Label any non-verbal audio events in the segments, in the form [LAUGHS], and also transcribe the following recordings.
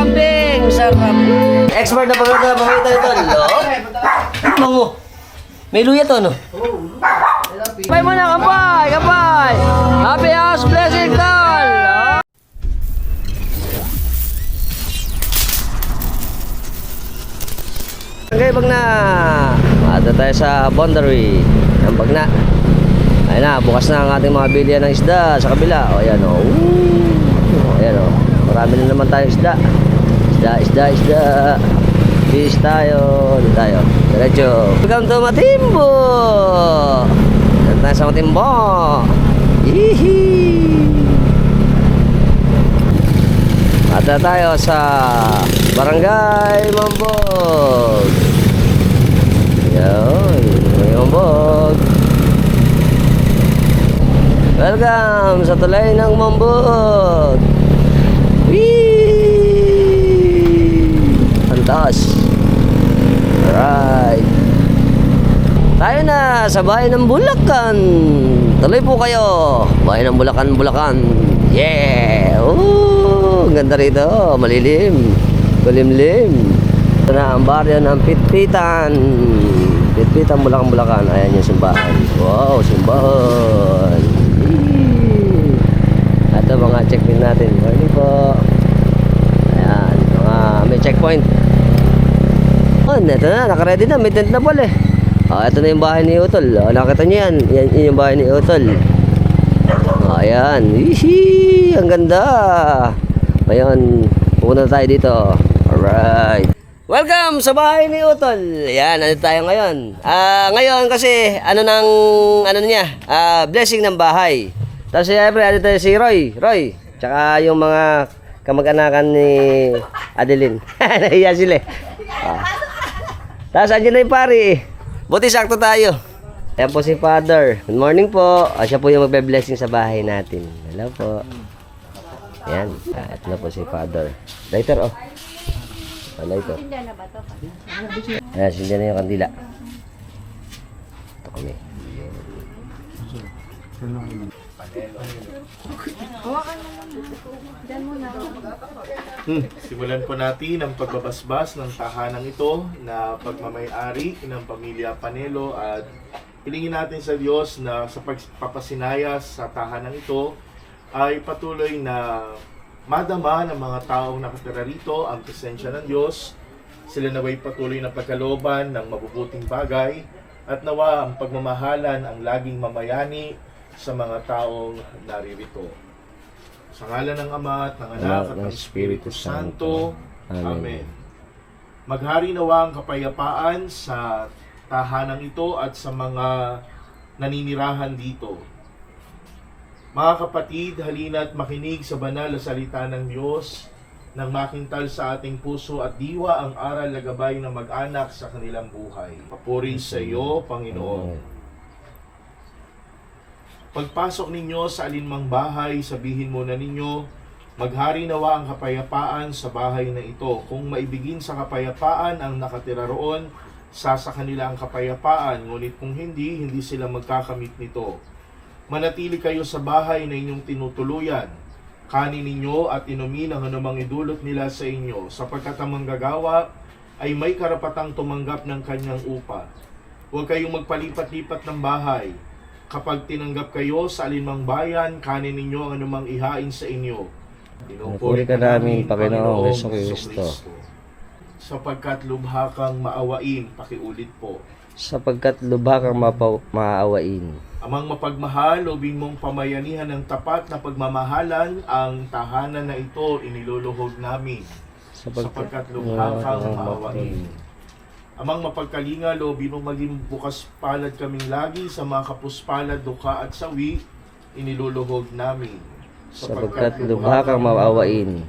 kambing. Sarap. Expert na pagkakita pakita ito. Lo. Mango. May luya to, no? Kapay mo na, kapay, kapay. Happy house blessing, tol. Okay, Bagna. Mata tayo sa boundary ng Bagna. Ayun na, bukas na ang ating mga bilihan ng isda sa kabila. O, ayan o. Ayan o. Marami na naman tayong isda. Isda, isda, isda. Fish tayo. Dito tayo. Diretso. Welcome to Matimbo. Dito tayo sa Matimbo. Hihi. Mata tayo sa Barangay Mambog. Yun, may Mambog. Welcome sa tulay ng Mambog. Whee! Taas. Alright. Tayo na sa bahay ng Bulacan. Tuloy po kayo. Bahay ng Bulacan, Bulacan. Yeah! Ooh, ganda rito. Malilim. Kulimlim. Ito na ang baryo ng Pitpitan. Pitpitan, Bulacan, Bulacan. Ayan yung simbahan. Wow, simbahan. Ito mga checkpoint natin. Morning po. Ayan, mga may checkpoint. Oh, ito na, nakaready na, may tent na pala eh. Oh, ito na yung bahay ni Utol. Oh, nakita niyo yan. Yan, yan yung bahay ni Utol. Oh, ayan. Ihi, ang ganda. Ngayon, pupunta tayo dito. Alright. Welcome sa bahay ni Utol. Ayan, nandito tayo ngayon. Ah, ngayon kasi ano nang ano niya? Ah, blessing ng bahay. Tapos siyempre, ano tayo si Roy. Roy. Tsaka yung mga kamag-anakan ni Adeline. [LAUGHS] Nahiya sila eh. Ah. Tapos andyan na yung pari. Buti sakto tayo. Ayan po si Father. Good morning po. Ah, siya po yung magbe-blessing sa bahay natin. Hello po. Ayan. Ah, ito na po si Father. Lighter oh. Ah, lighter. Ayan, sindihan na yung kandila. Ito kami. Hmm. Simulan po natin ang pagbabasbas ng tahanang ito na pagmamayari ng pamilya Panelo at hilingin natin sa Diyos na sa pagpapasinayas sa tahanang ito ay patuloy na madama ng mga taong nakatira rito ang presensya ng Diyos. Sila naway patuloy na pagkalooban ng mabubuting bagay at nawa ang pagmamahalan ang laging mamayani sa mga taong naririto. Sa ngalan ng Ama at ng Anak at ng Espiritu Santo. Amen. Maghari nawa ang kapayapaan sa tahanang ito at sa mga naninirahan dito. Mga kapatid, halina't makinig sa banal na salita ng Diyos nang makintal sa ating puso at diwa ang aral na gabay ng mag-anak sa kanilang buhay. Papuri sa iyo, Panginoon. Pagpasok ninyo sa alinmang bahay, sabihin muna ninyo, maghari nawa ang kapayapaan sa bahay na ito. Kung maibigin sa kapayapaan ang nakatira roon, sa sa kanila ang kapayapaan, ngunit kung hindi, hindi sila magkakamit nito. Manatili kayo sa bahay na inyong tinutuluyan. Kanin ninyo at inumin ang anumang idulot nila sa inyo, sapagkat ang manggagawa ay may karapatang tumanggap ng kanyang upa. Huwag kayong magpalipat-lipat ng bahay. Kapag tinanggap kayo sa alinmang bayan, kanin ninyo ang anumang ihain sa inyo. Pinupuri ka namin, Panginoong Jesucristo. Sapagkat lubha kang maawain, pakiulit po. Sapagkat lubha kang mapaw- maawain. Amang mapagmahal, lobin mong pamayanihan ng tapat na pagmamahalan, ang tahanan na ito iniluluhog namin. Sapagkat lubha kang maawain. Amang mapagkalinga, lobin mong maging bukas palad kaming lagi sa mga kapuspalad, duka at sawi, iniluluhog namin. Sapagkat lubha kang maawain.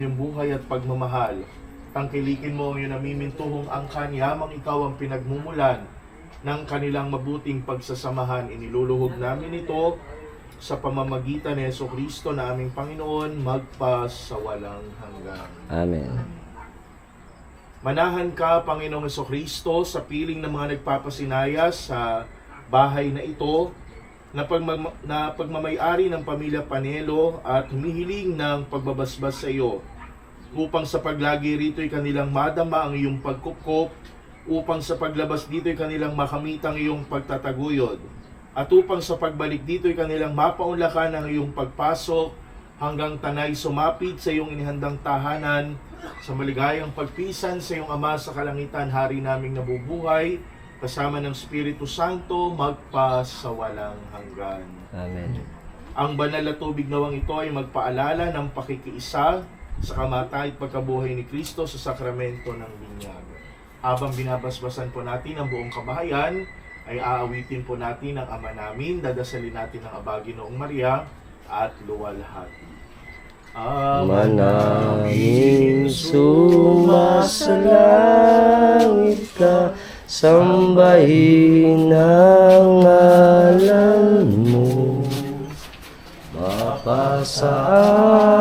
yung buhay at pagmamahal. Tangkilikin mo iyong namimintuhong angkan, yamang ikaw ang pinagmumulan ng kanilang mabuting pagsasamahan. Iniluluhog namin ito sa pamamagitan ni Yeso Kristo na aming Panginoon, magpas sa walang hanggan. Amen. Manahan ka, Panginoong Kristo, sa piling ng mga nagpapasinayas sa bahay na ito, na, pagmam- na pagmamayari ng pamilya Panelo at humihiling ng pagbabasbas sa iyo. upang sa paglagi rito ay kanilang madama ang iyong pagkupkop, upang sa paglabas dito ay kanilang makamit ang iyong pagtataguyod, at upang sa pagbalik dito ay kanilang mapaunlakan ang iyong pagpasok hanggang tanay sumapit sa iyong inihandang tahanan sa maligayang pagpisan sa iyong Ama sa kalangitan, Hari naming nabubuhay, kasama ng Espiritu Santo, magpasawalang hanggan. Amen. Ang banal na tubig nawang ito ay magpaalala ng pakikiisa sa kamatay at pagkabuhay ni Kristo sa sakramento ng binyag. Habang binabasbasan po natin ang buong kabahayan, ay aawitin po natin ang Ama namin, dadasalin natin ang Abagi Noong Maria at luwalhati. Ama namin sumasalangit ka, sambahin ang ngalan mo. Mapasa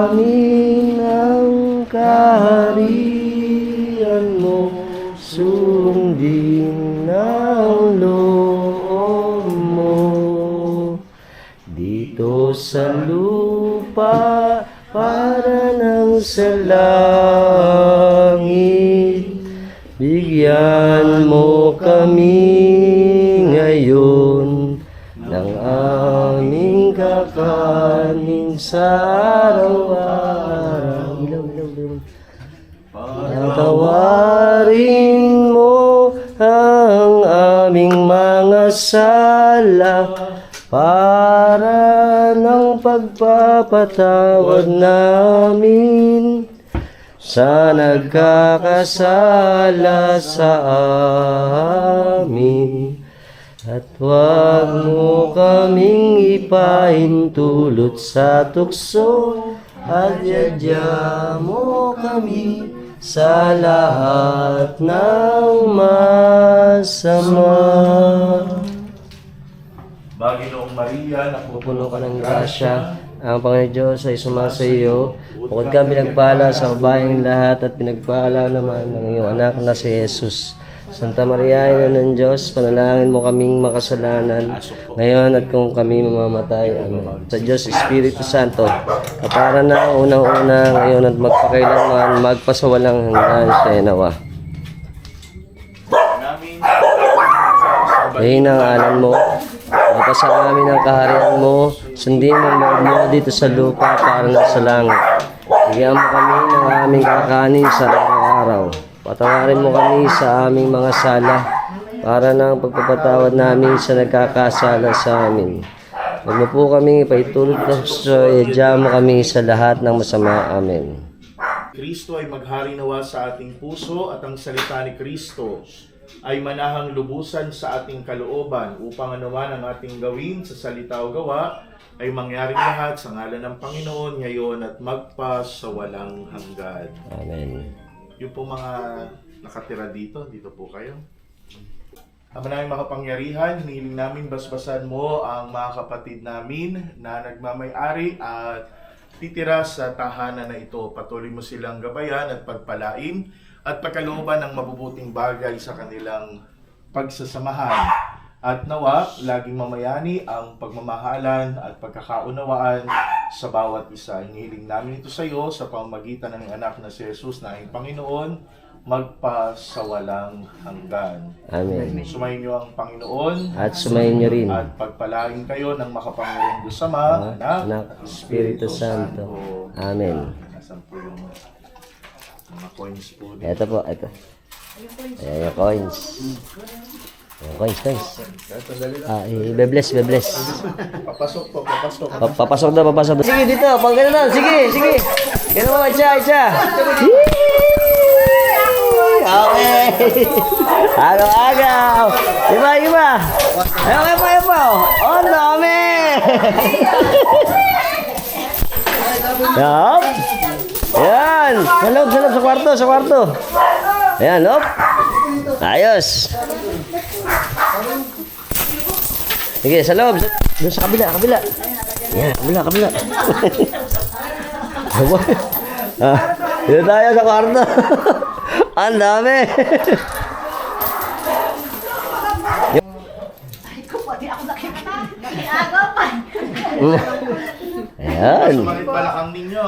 amin ang kaharian mo, sundin ang loob mo. Dito sa lupa sa langit Bigyan mo kami ngayon ng aming kakanin sa araw-araw. Patawarin mo ang aming mga sala para ng pagpapatawad namin sa nagkakasala sa amin. At huwag mo kaming ipahintulot sa tukso at yadya mo kami sa lahat ng masama. Maria, Pupuno ka ng grasya. Ang Panginoon Diyos ay sumasa iyo. Bukod ka pinagpala sa babayang lahat at pinagpala naman ng iyong anak na si Jesus. Santa Maria, Ina ng Diyos, panalangin mo kaming makasalanan ngayon at kung kami mamamatay. Amen. Sa Diyos, Espiritu Santo, kapara na unang-una ngayon at magpakailanman, magpasawalang hanggan sa inawa. Ngayon ang alam mo, mapasa amin ang kaharian mo, sundin ang loob mo dito sa lupa para na sa langit. Bigyan mo kami ng aming kakanin sa araw-araw. Patawarin mo kami sa aming mga sala para ng pagpapatawad namin sa nagkakasala sa amin. Huwag mo po kami ipaitulot ng sa mo kami sa lahat ng masama. Amen. Kristo ay maghari nawa sa ating puso at ang salita ni Kristo ay manahang lubusan sa ating kalooban upang anuman ang ating gawin sa salita o gawa ay mangyaring lahat sa ngalan ng Panginoon ngayon at magpa sa walang hanggan. Amen. Yung po mga nakatira dito, dito po kayo. Ama namin makapangyarihan, hinihiling namin basbasan mo ang mga kapatid namin na nagmamay-ari at titira sa tahanan na ito. Patuloy mo silang gabayan at pagpalain at pagkalooban ng mabubuting bagay sa kanilang pagsasamahan. At nawa, laging mamayani ang pagmamahalan at pagkakaunawaan sa bawat isa. Hinihiling namin ito sa iyo sa pamamagitan ng anak na si Jesus na aming Panginoon, magpasawalang hanggan. Amen. Sumayin niyo ang Panginoon At sumayin niyo rin. at pagpalain kayo ng makapangyarihang Diyos Ama, Anak, Anak, Espiritu Santo. Amen. Nasaan po yung mga coins po dito? Ito po, ito. Ayan yung coins. Ayan, coins, coins. Ah, i-bless, be-bless. Papasok po, papasok. Pa- Papasok daw, papasok daw. Sige, dito, pang gano'n na. Sige, sige. Gano'n mo, itcha, itcha. Okay. Agaw-agaw. Iba, iba. Ayaw, iba, iba. Oh, dami. Yup. Yan. Sa loob, sa loob, sa kwarto, sa kwarto. Ayan, hop. Ayos. Sige, sa loob. Doon sa kabila, kabila. Yan, kabila, kabila. [LAUGHS] ah, dito tayo sa kwarto. [LAUGHS] Ang dami. Ay, ko di ako nakikita. Agaw pa. [LAUGHS] Ayan. Sumakit balakang ninyo.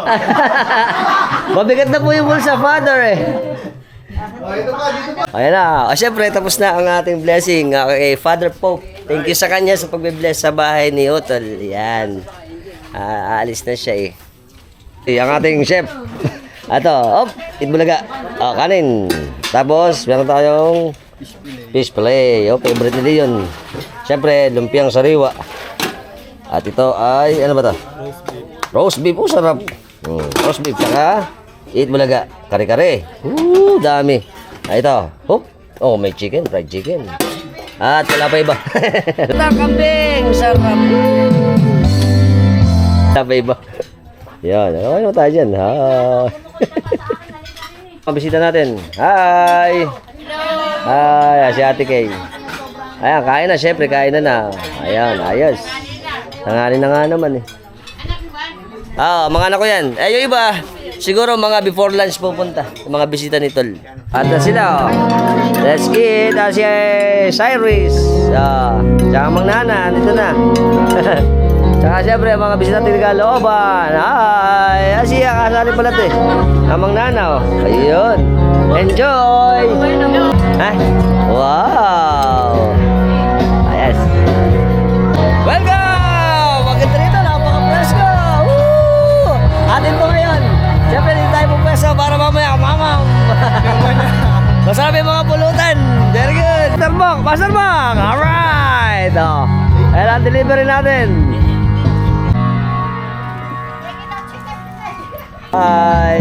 [LAUGHS] Mabigat na po yung bulsa, Father eh. Oh. Ayan na. O syempre, tapos na ang ating blessing uh, kay Father Pope. Thank you sa kanya sa pagbe-bless sa bahay ni Utol. Yan. Ah, aalis na siya eh. Eh, ang ating chef. Ato, op, itbulaga. O, kanin. Tapos, meron tayong fish fillet. O, favorite nila yun. Siyempre, lumpiang sariwa. At ito ay, ano ba to? Roast beef. Oh, sarap. Mm, roast beef. Saka, itbulaga. Kare-kare. Ooh, dami. Ah, ito. Hop. Oh, may chicken. Fried chicken. At wala pa iba. [LAUGHS] Sarap kambing. Sarap. Wala pa iba. Yan. Okay na tayo dyan. Ha. [LAUGHS] Ang bisita natin. Hi. Hi. Si Ate Kay. Ayan, kain na. Siyempre, kain na na. Ayan, ayos. Tangali na nga naman eh. Ah, mga anak ko yan. Eh, yung iba, siguro mga before lunch pupunta. Yung mga bisita ni Tol. At sila, oh. Let's eat. Ah, si eh, Cyrus. Ah, tsaka Mang Nana, dito na. [LAUGHS] tsaka siyempre, mga bisita ni Galooban. Ay, ah, siya, kasali pala ito eh. Mang Nana, oh. Ayun. Enjoy! Ha? Wow! Ayos. Welcome! Pupeso para mamaya, mamam! [LAUGHS] Masarap yung mga pulutan. Very good. Master Bong, Master Bong! Alright! Oh. Ayan ang delivery natin. Hi!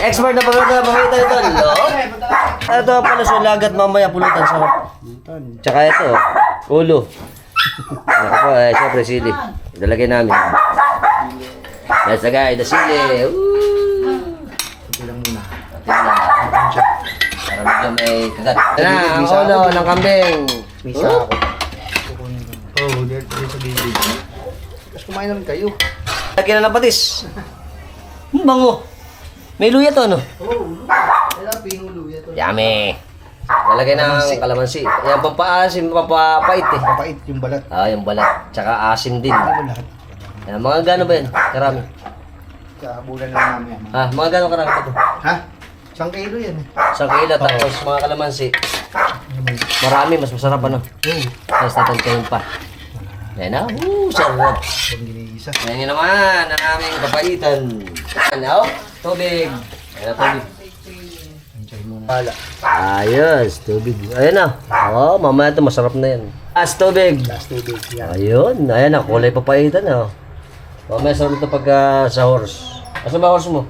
Expert na pagkakita mamita ito. No? Ito pala sa lagat mamaya pulutan sarap. Tsaka ito, ulo. Ako po, eh, syempre sili. Idalagay namin. Let's lagay, the sili. Woo! Bilang muna. Para medyo may kagat. Ito na, ang ulo ng kambing. Misa ako. Oh, dito sa gilid. Tapos kumain na rin kayo. Lagyan na ng patis. Ang bango. May luya to, no? Oh, kailan pinuluya to. Yummy. Lalagay ng kalamansi. Yan, pampaasim, pampapait eh. Mapait yung balat. Ah, yung balat. Tsaka asim din. Ano lahat? Yan, mga gano ba yan? Karami. Sa bulan lang namin. yan. Ah, mga gano karami ito? Ha? Isang kilo yan eh. Isang kilo, tapos mga kalamansi. Marami, mas masarap ano. Oh, Tapos tatagkayin pa. Yan na, uh, sarap. pag giniisa. Yan yun naman, ang aming kapaitan. Ano? Tubig. Yan na, tubig. Wala. Ayos, tubig. Ayan na. Oo, oh, mamaya ito masarap na yan. As tubig. Last tubig. Yan. Ayun, ayan na, kulay papaitan na. Mamaya sarap ito pagka sa horse. Asa ba horse mo?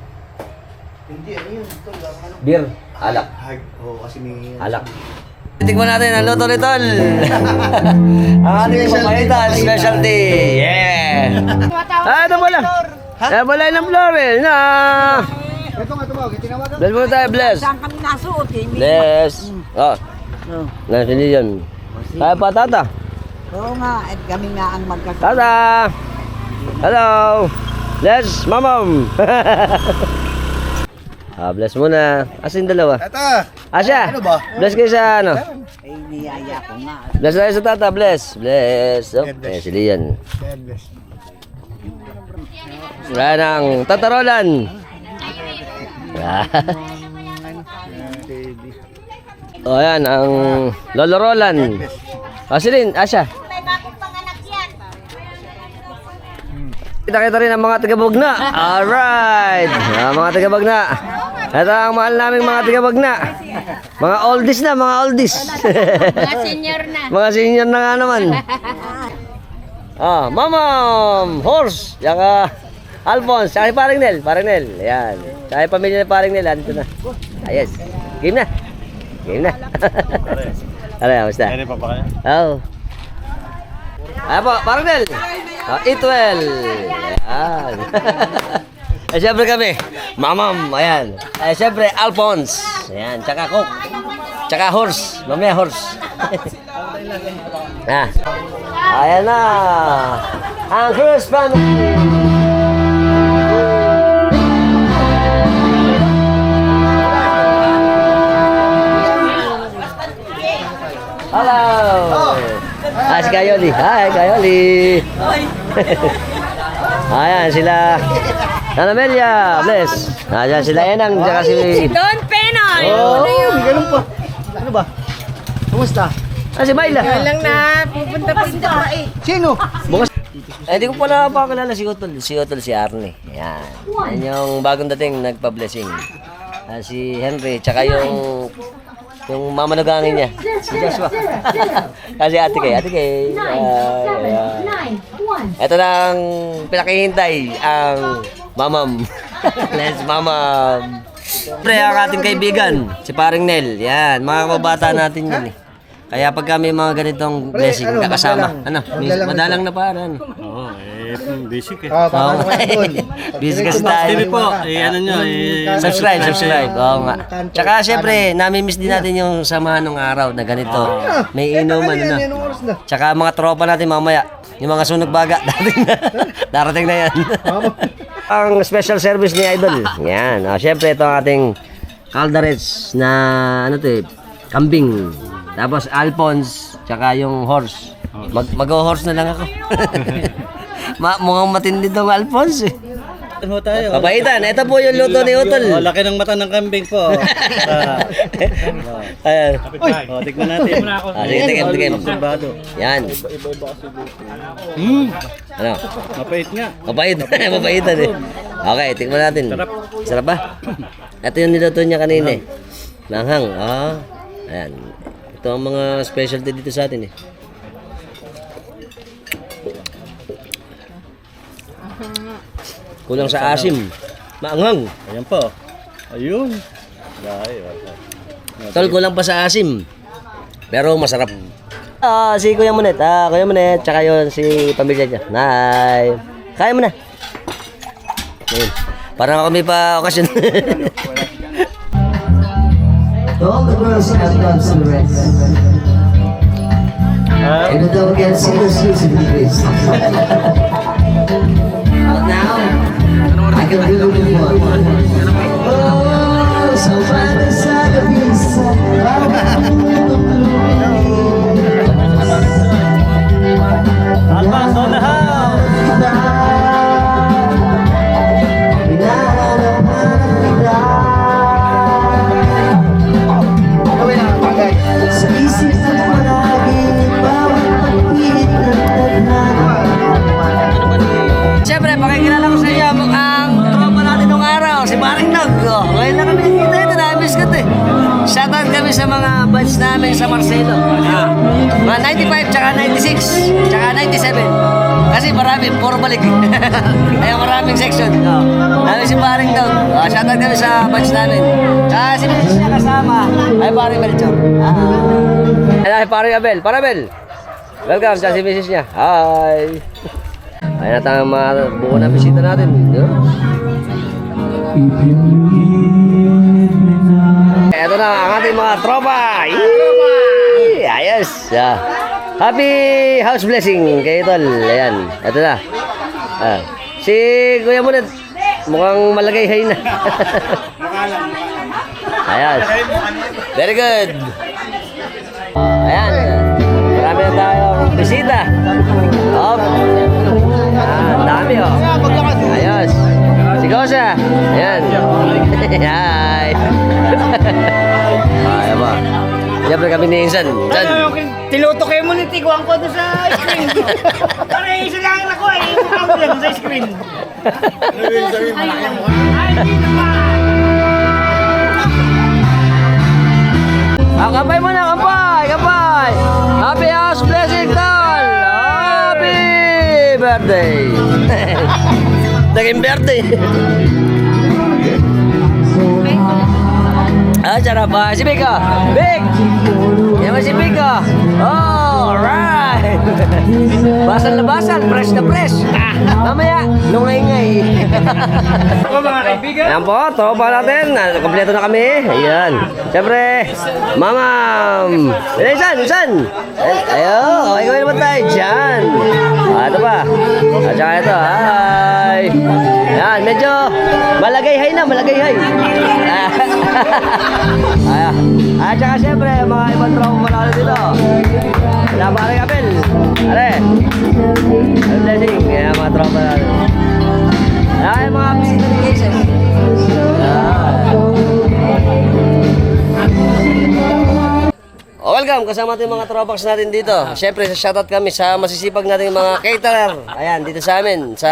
Hindi, ano yun? Ito lang. Ano? Beer. Alak. Hag. Oo, kasi may... Alak. Tikman natin ang luto ni Tol. [LAUGHS] ang ating papaitan, specialty. Yeah! Ah, ito pala. Eh, wala ng floral na. Ito nga tumawag. Tinawagan. Bless muna tayo, bless. Saan kami nasuot eh? Bless. Oh, nasa yan. Kaya pa, tata. Oo nga, at kami nga ang magkasama. Tata! Hello! Bless, mamam! [LAUGHS] ah, bless muna. Asin dalawa. Ito! Asya! Ano ba? Bless kayo sa ano? Ay, niyaya ko nga. Bless tayo sa tata, bless. Bless. Oh, eh, si Lian. Wala nang tatarolan. oh, yan, ang Lolo Roland. Oh, si Lin, Asya. Kita-kita rin ang mga taga-Bugna. Alright. Ah, mga taga-Bugna. Ito ang mahal naming mga taga-Bugna. Mga oldies na, mga oldies. Mga senior na. [LAUGHS] mga senior na nga naman. Ah, mamam, horse, yaka Alphonse, saka si Paring Nel, Paring Nel, ayan. Saka yung pamilya ni Paring Nel, andito na. Ayos. Game na. Game na. [LAUGHS] Ano, kamusta? Ano pa ba kaya? Oo. Ayan po, Paring Nel. Ah, eat well. Ayan. eh, syempre kami, mamam, ayan. Eh, syempre, Alphonse. Ayan, tsaka cook. Tsaka horse. Mamaya horse. [LAUGHS] ah. Ayan na. Ang Cruz family. Hello. Ah, si Kayoli. Hi, Kayoli. [LAUGHS] Ayan, sila. Nanamelia, bless. Ayan, sila Enang, tsaka si... Don Penoy! Oh, Ganun pa. Ano ba? Kumusta? ah, si Myla. lang na pupunta pa sa Sino? Bukas. Eh, di ko pala pakilala si Utol. Si Utol, si Arne. Yan. Yan yung bagong dating nagpa-blessing. Ah, si Henry, tsaka yung yung mamanugangin niya, si [LAUGHS] Joshua. Kasi ate kay, ate kay. ah. Ito na ang pinakihintay, ang mamam. [LAUGHS] Let's mamam. Pre, ang ating kaibigan, si Paring Nel. Yan, mga kababata natin yan eh. Kaya pag kami mga ganitong blessing, ano, kakasama. Ano, Madalang na para. Ano. Oo, eh, basic eh. Ah, baka Oo. naman doon. Busy Pag kasi tumakas tayo. Yung po, eh, ano nyo, eh, Subscribe, subscribe. Oo nga. Kanto, Tsaka syempre, namimiss din natin yung samahan ng araw na ganito. May Eh, inuman, yan, oras na? Tsaka mga tropa natin mamaya. Yung mga sunog baga, [LAUGHS] darating na. darating na yan. [LAUGHS] ang special service ni Idol. Yan. Oh, syempre, ito ang ating calderets na, ano to eh, kambing. Tapos Alphonse, tsaka yung horse. Mag Mag-horse na lang ako. [LAUGHS] Ma mukhang matindi tong Alphonse eh. Ano tayo? Papaitan, ito po yung luto ni Oh, Utol. laki ng mata ng kambing po. Ah, [LAUGHS] Ayan. oh, tignan natin. Ah, sige, tigim, tigim. Obserbado. Yan. Hmm, Ano? mapait nga. Mapait. [LAUGHS] Mapaitan eh. Okay, tingnan natin. Sarap. Sarap ba? Ito yung niluto niya kanina eh. Langhang. Ah. Ayan. Ito ang mga specialty dito sa atin eh. Kulang sa asim. Maanghang. Ayan po. Ayun. Dahil. Tol, kulang pa sa asim. Pero masarap. Ah, si Kuya Monet. Ah, Kuya Monet. Tsaka yun, si pamilya niya. Nay. Kaya mo na. Ayun. Parang kami pa okasyon. All the girls have done cigarettes. And don't get serious in this. يحل بالفاتحة Shoutout kami sa mga batch namin sa Marcelo. Ah, mga 95, tsaka 96, tsaka 97. Kasi marami, puro balik. [LAUGHS] Kaya maraming section. Oh. Namin si Paring Nog. Oh, shoutout kami sa batch namin. Tsaka si Mrs. niya kasama, ay Paring Melchor. Ah. Ay, Paring Abel. Paring Abel. Welcome sa si Mrs. niya. Hi. Ayan na ang mga buo na bisita natin. Yo. Ito na ang ating mga tropa. Yee! Ayos. Yeah. Happy house blessing kay Tol. Ayan. Ito na. Ah. Si Kuya Munet, mukhang malagay hay na. [LAUGHS] Ayos. Very good. Ayan. Marami na tayong bisita. Op. Ah, ang dami oh. Ayos. Si Kosa. Ayan. [LAUGHS] Hi. [LAUGHS] Ay, ba. Siyempre kami ni Insan. Insan. Tiluto kayo mo ni Tiguan ko doon sa screen. [LAUGHS] Para isa lang ako eh. Mukha mo lang sa screen. Ah, kapay mo na, kapay, kapay. Happy house blessing, tol. Happy birthday. [LAUGHS] Naging birthday. Ah, sarap. Ah, si Big, ah. Big. Yan mo si Big, ah. Oh, alright. [LAUGHS] basal na basal, fresh na fresh. Ah, mamaya, lungay-ngay. [LAUGHS] Ayan po, tropa natin. Ah, Kompleto na kami. Ayan. Siyempre, mamam. Ayan, isan, isan. Ayun, okay kami naman tayo dyan. Ah, ito pa. At saka ito, hi. Ayan, medyo malagay hay na, malagay hay. Ah, Ayan. [LAUGHS] At saka siyempre, mga ibang tropa natin dito. Wala pa rin kapel. Are. Ang blessing. Kaya mga tropa natin. Ay, mga bisita ni Jesus. Oh, welcome, kasama natin mga tropax natin dito. Siyempre, sa shoutout kami sa masisipag nating mga caterer. Ayan, dito sa amin, sa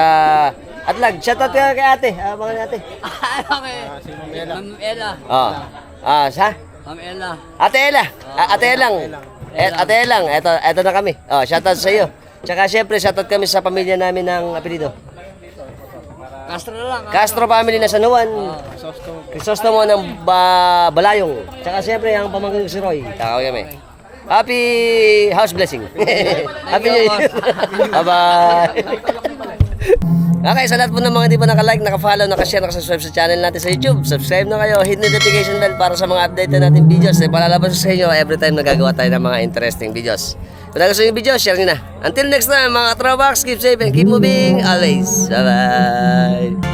Atlag. Shoutout ka kay ate. Ah, mga ate. Ma'am Ella. Oh. Ah, sa? Ma'am Ella. Ate Ella. Ah, ate Elang. Eh, ate Elang. Eto, eto na kami. Oh, shoutout sa iyo. Tsaka siyempre, shoutout kami sa pamilya namin ng apelido. Castro na lang. Castro family na San Juan. Crisostomo ng ba Balayong. Tsaka siyempre, ang pamangkin ko si Roy. Takawin kami. Happy house blessing. [LAUGHS] Happy New Year. [LAUGHS] Bye-bye. [LAUGHS] Okay, sa lahat po ng mga hindi pa nakalike, naka-follow, naka-share, naka-subscribe sa channel natin sa YouTube. Subscribe na kayo, hit notification bell para sa mga update na natin videos. Eh, palalabas sa inyo every time nagagawa tayo ng mga interesting videos. Kung nagustuhan yung video, share nyo na. Until next time, mga Trobox, keep safe and keep moving always. Bye-bye.